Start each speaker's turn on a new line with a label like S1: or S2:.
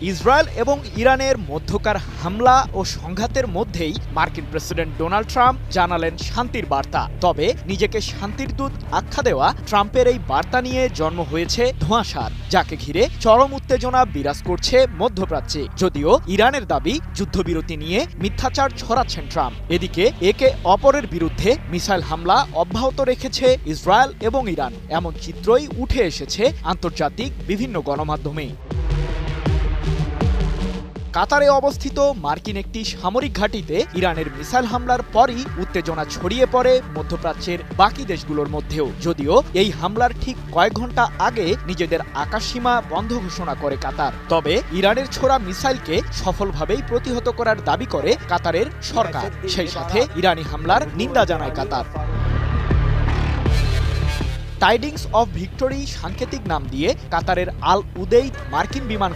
S1: Israel এবং ইরানের মধ্যকার হামলা ও সংঘাতের মধ্যেই মার্কিন প্রেসিডেন্ট ডোনাল্ড ট্রাম্প জানালেন শান্তির বার্তা। তবে নিজেকে শান্তির দূত আখ্যা দেওয়া ট্রাম্পের এই বার্তা নিয়ে জন্ম হয়েছে ধোঁয়াশার, যাকে ঘিরে চরম উত্তেজনা বিরাজ করছে মধ্যপ্রাচ্যে। যদিও ইরানের দাবি যুদ্ধবিরতি নিয়ে মিথ্যাচার ছড়াচ্ছেন ট্রাম্প। এদিকে একে অপরের বিরুদ্ধে মিসাইল হামলা অব্যাহত রেখেছে ইসরায়েল এবং ইরান। এমন চিত্রই উঠে এসেছে আন্তর্জাতিক বিভিন্ন গণমাধ্যমে। কাতারে অবস্থিত মার্কিন একটি সামরিক ঘাঁটিতে ইরানের মিসাইল হামলার পরই উত্তেজনা ছড়িয়ে পড়ে মধ্যপ্রাচ্যের বাকি দেশগুলোর মধ্যেও। যদিও এই হামলার ঠিক কয়েক ঘণ্টা আগে নিজেদের আকাশসীমা বন্ধ ঘোষণা করে কাতার। তবে ইরানের ছোড়া মিসাইলকে সফলভাবেই প্রতিহত করার দাবি করে কাতারের সরকার। সেই সাথে ইরানি হামলার নিন্দা জানায় কাতার। টাইডিংস অফ ভিক্টোরি সাংকেতিক নাম দিয়ে কাতারের আল উদেইদ মার্কিন বিমান